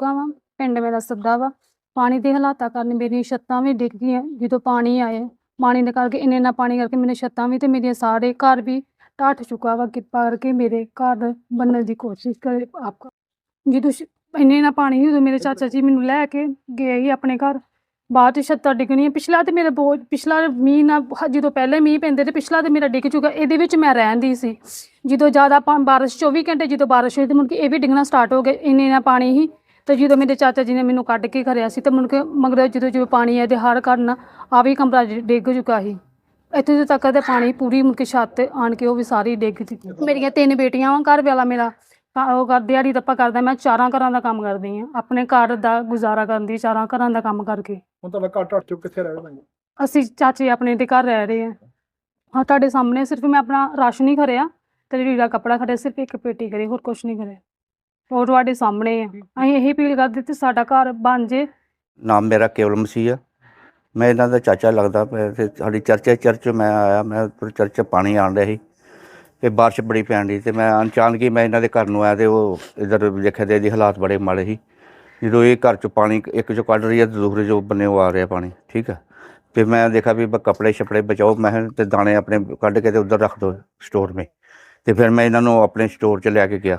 ਚੁੱਕਾ ਵਾ, ਪਿੰਡ ਮੇਰਾ ਸੱਦਾ ਵਾ। ਪਾਣੀ ਦੇ ਹਾਲਾਤਾਂ ਕਾਰਨ ਮੇਰੀਆਂ ਛੱਤਾਂ ਵੀ ਡਿੱਗ ਗਈਆਂ, ਜਦੋਂ ਪਾਣੀ ਆਏ ਪਾਣੀ ਦੇ ਕਰਕੇ ਇੰਨੇ ਇੰਨਾ ਪਾਣੀ ਕਰਕੇ ਮੇਰੇ ਛੱਤਾਂ ਵੀ ਤੇ ਮੇਰੇ ਸਾਰੇ ਘਰ ਵੀ ਢੱਠ ਚੁੱਕਾ ਵਾ, ਕਿਰਪਾ ਕਰਕੇ ਮੇਰੇ ਘਰ ਬੰਨਣ ਦੀ ਕੋਸ਼ਿਸ਼ ਕਰੇ ਆਪ ਜਦੋਂ ਸ਼- ਇੰਨੇ ਇੰਨਾ ਪਾਣੀ ਉਦੋਂ ਮੇਰੇ ਚਾਚਾ ਜੀ ਮੈਨੂੰ ਲੈ ਕੇ ਗਏ ਸੀ ਆਪਣੇ ਘਰ। ਬਾਅਦ ਚ ਛੱਤਾਂ ਡਿੱਗਣੀਆਂ, ਪਿਛਲਾ ਤੇ ਮੇਰਾ ਬਹੁਤ, ਪਿਛਲਾ ਮੀਂਹ ਨਾ ਜਦੋਂ ਪਹਿਲੇ ਮੀਂਹ ਪੈਂਦੇ ਤੇ ਪਿਛਲਾ ਤੇ ਮੇਰਾ ਡਿੱਗ ਚੁੱਕਾ, ਇਹਦੇ ਵਿੱਚ ਮੈਂ ਰਹਿੰਦੀ ਸੀ। ਜਦੋਂ ਜ਼ਿਆਦਾ ਪਾ, ਬਾਰਿਸ਼ 24 ਘੰਟੇ, ਜਦੋਂ ਬਾਰਿਸ਼ ਹੋਈ ਤੇ ਮੁੜ ਕੇ ਇਹ ਵੀ ਡਿੱਗਣਾ ਸਟਾਰਟ ਹੋ ਗਿਆ, ਇੰਨੇ ਨਾ ਪਾਣੀ ਹੀ ਤੇ ਜਦੋਂ ਮੇਰੇ ਚਾਚਾ ਜੀ ਨੇ ਮੈਨੂੰ ਕੱਢ ਕੇ ਖਰਿਆ ਸੀ ਤੇ ਮੁੜ ਕੇ ਮਗਰ ਜਦੋਂ ਜਦੋਂ ਪਾਣੀ ਆਇਆ ਤੇ ਹਰ ਘਰ ਨਾ ਆ ਵੀ ਕਮਰਾ ਡਿੱਗ ਚੁੱਕਾ ਸੀ। ਇੱਥੇ ਜਦੋਂ ਤੱਕ ਤੇ ਪਾਣੀ ਪੂਰੀ ਮੁੜ ਕੇ ਛੱਤ ਤੇ ਆਣ ਕੇ ਉਹ ਵੀ ਸਾਰੀ ਡਿੱਗ ਚੁੱਕੀ ਮੇਰੀਆਂ ਤਿੰਨ ਬੇਟੀਆਂ ਵਾਂ ਘਰ ਵਾਲਾ ਮੇਰਾ। ਉਹ ਕਰ ਦਿਹਾੜੀ ਦੱਪਾ ਕਰਦਾ ਮੈਂ ਚਾਰਾਂ ਘਰਾਂ ਦਾ ਕੰਮ ਕਰਦੀ ਆ ਆਪਣੇ ਘਰ ਦਾ ਗੁਜ਼ਾਰਾ ਕਰਦੀ ਚਾਰਾਂ ਘਰਾਂ ਦਾ ਕੰਮ ਕਰਕੇ। ਹੁਣ ਤੁਹਾਡਾ ਘਰ ਟੱਟ ਚੁੱਕ ਕਿੱਥੇ ਰਹਿ ਰਹੇ ਅਸੀਂ ਚਾਚੇ ਆਪਣੇ ਦੇ ਘਰ ਰਹਿ ਰਹੇ ਆ ਹਾਂ ਤੁਹਾਡੇ ਸਾਹਮਣੇ ਸਿਰਫ ਮੈਂ ਆਪਣਾ ਰਾਸ਼ਨ ਹੀ ਖਰਿਆ ਤੇ ਲੀੜਾ ਕੱਪੜਾ ਖਰਿਆ ਸਿਰਫ ਇੱਕ ਪੇਟੀ ਕਰੀ ਹੋਰ ਕੁਝ ਨਹੀਂ ਕਰਿਆ ਉਹ ਤੁਹਾਡੇ ਸਾਹਮਣੇ ਆ। ਅਸੀਂ ਇਹੀ ਅਪੀਲ ਕਰਦੇ ਤੇ ਸਾਡਾ ਘਰ ਬਣ ਜੇ। ਨਾਮ ਮੇਰਾ ਕੇਵਲ ਮਸੀਹ ਆ। ਮੈਂ ਇਹਨਾਂ ਦਾ ਚਾਚਾ ਲੱਗਦਾ ਪਿਆ ਤੇ ਸਾਡੀ ਚਰਚ ਚਰਚ ਮੈਂ ਆਇਆ ਮੈਂ ਉੱਪਰ ਚਰਚ ਪਾਣੀ ਆਣ ਰਿਹਾ ਸੀ ਤੇ ਬਾਰਿਸ਼ ਬੜੀ ਪੈਣ ਡਈ ਤੇ ਮੈਂ ਅਚਾਨਕ ਹੀ ਮੈਂ ਇਹਨਾਂ ਦੇ ਘਰ ਨੂੰ ਆਇਆ ਤੇ ਉਹ ਇਧਰ ਦੇਖਿਆ ਤੇ ਇਹਦੀ ਹਾਲਾਤ ਬੜੇ ਮਾੜੇ ਸੀ। ਜਦੋਂ ਇਹ ਘਰ 'ਚੋਂ ਪਾਣੀ ਇੱਕ 'ਚੋਂ ਕੱਢ ਰਹੀ ਹੈ ਤੇ ਦੂਸਰੇ 'ਚੋਂ ਬੰਨੇ ਉਹ ਆ ਰਿਹਾ ਪਾਣੀ ਠੀਕ ਹੈ ਫਿਰ ਮੈਂ ਦੇਖਿਆ ਵੀ ਕੱਪੜੇ ਛਪੜੇ ਬਚਾਓ ਮੈਂ ਤੇ ਦਾਣੇ ਆਪਣੇ ਕੱਢ ਕੇ ਤੇ ਉਧਰ ਰੱਖ ਦੋ ਸਟੋਰ 'ਮੇ। ਤੇ ਫਿਰ ਮੈਂ ਇਹਨਾਂ ਨੂੰ ਆਪਣੇ ਸਟੋਰ 'ਚ ਲੈ ਕੇ ਗਿਆ।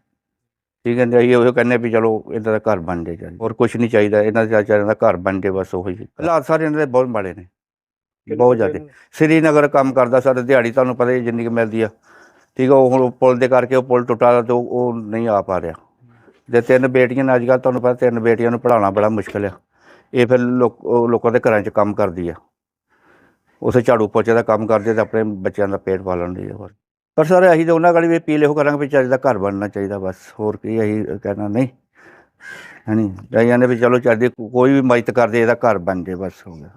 ਠੀਕ ਹੈ ਜੀ ਅਸੀਂ ਉਹ ਕਹਿੰਦੇ ਵੀ ਚਲੋ ਇਹਨਾਂ ਦਾ ਘਰ ਬਣ ਜੇ ਚੱਲ। ਹੋਰ ਕੁਝ ਨਹੀਂ ਚਾਹੀਦਾ ਇਹਨਾਂ ਦਾ ਚਾਹੀਦਾ ਦਾ ਘਰ ਬਣ ਜੇ ਬਸ ਉਹੀ। ਹਾਲਾਤ ਸਾਰੇ ਇਹਨਾਂ ਦੇ ਬਹੁਤ ਮਾੜੇ ਨੇ ਬਹੁਤ ਜ਼ਿਆਦਾ। ਸ੍ਰੀਨਗਰ ਕੰਮ ਕਰਦਾ ਸਰ ਦਿਹਾੜੀ ਤੁਹਾਨੂੰ ਪਤਾ ਹੀ ਜਿੰਨੀ ਕੁ ਮਿਲਦੀ ਆ। ਠੀਕ ਆ ਉਹ ਹੁਣ ਪੁਲ ਦੇ ਕਰਕੇ ਉਹ ਪੁਲ ਟੁੱਟਾ ਤੇ ਉਹ ਨਹੀਂ ਆ ਪਾ ਰਿਹਾ। ਜੇ ਤਿੰਨ ਬੇਟੀਆਂ ਨੇ ਅੱਜ ਕੱਲ੍ਹ ਤੁਹਾਨੂੰ ਪਤਾ ਤਿੰਨ ਬੇਟੀਆਂ ਨੂੰ ਪੜ੍ਹਾਉਣਾ ਬੜਾ ਮੁਸ਼ਕਲ ਆ। ਇਹ ਫਿਰ ਲੋਕ ਦੇ ਘਰਾਂ 'ਚ ਕੰਮ ਕਰਦੀ ਆ। ਉਸੇ ਝਾੜੂ ਪੋਚੇ ਦਾ ਕੰਮ ਕਰਦੀ ਤੇ ਆਪਣੇ ਬੱਚਿਆਂ ਦਾ ਪੇਟ ਪਾਲਣ ਦੀ ਆ ਹੋਰ। ਪਰ ਸਰ ਅਸੀਂ ਤਾਂ ਉਹਨਾਂ ਕੋਲ ਵੀ ਅਪੀਲ ਇਹੋ ਕਰਾਂਗੇ ਵੀ ਚੱਜ ਦਾ ਘਰ ਬਣਨਾ ਚਾਹੀਦਾ ਬਸ, ਹੋਰ ਕੀ ਅਸੀਂ ਕਹਿਣਾ, ਨਹੀਂ। ਹੈ ਨਹੀਂ ਅਸੀਂ ਕਹਿੰਦੇ ਵੀ ਚਲੋ ਚੱਜ ਦੀ ਕੋਈ ਵੀ ਮਦਦ ਕਰਦੇ, ਇਹਦਾ ਘਰ ਬਣ ਜੇ ਬਸ, ਹੋ ਗਿਆ।